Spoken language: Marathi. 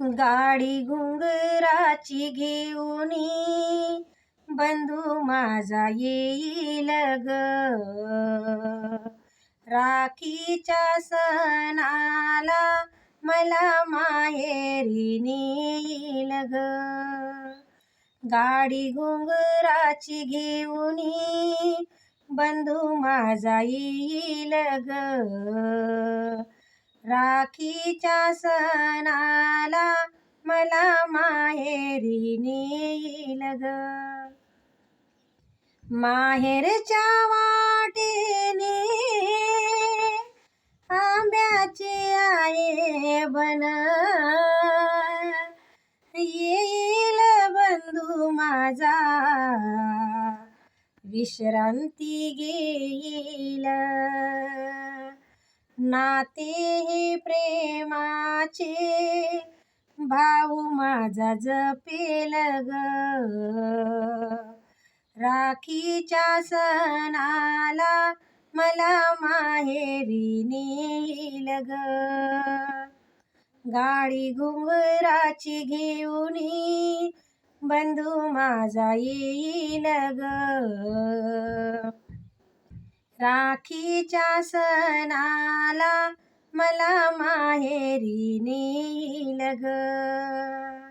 गाडी घुंगराची घेऊनी बंधू माझा येईल ग. राखीच्या सणाला मला माहेरी नेईल ग. गाडी घुंगराची घेऊनी बंधू माझा येईल ग. राखीच्या सणाला मला माहेरी नेईल ग. माहेरच्या वाटेने आंब्याचे आहे बन. येईल बंधू माझा विश्रांती घेईल. नाते प्रेमाचे. भाऊ माझा जपेल ग. राखीच्या सणाला मला माहेरी नेईल ग. गाडी घुंगराची घेऊन बंधू माझा येईल ग. राखीच्या सणाला मला माहेरी नेईल ग.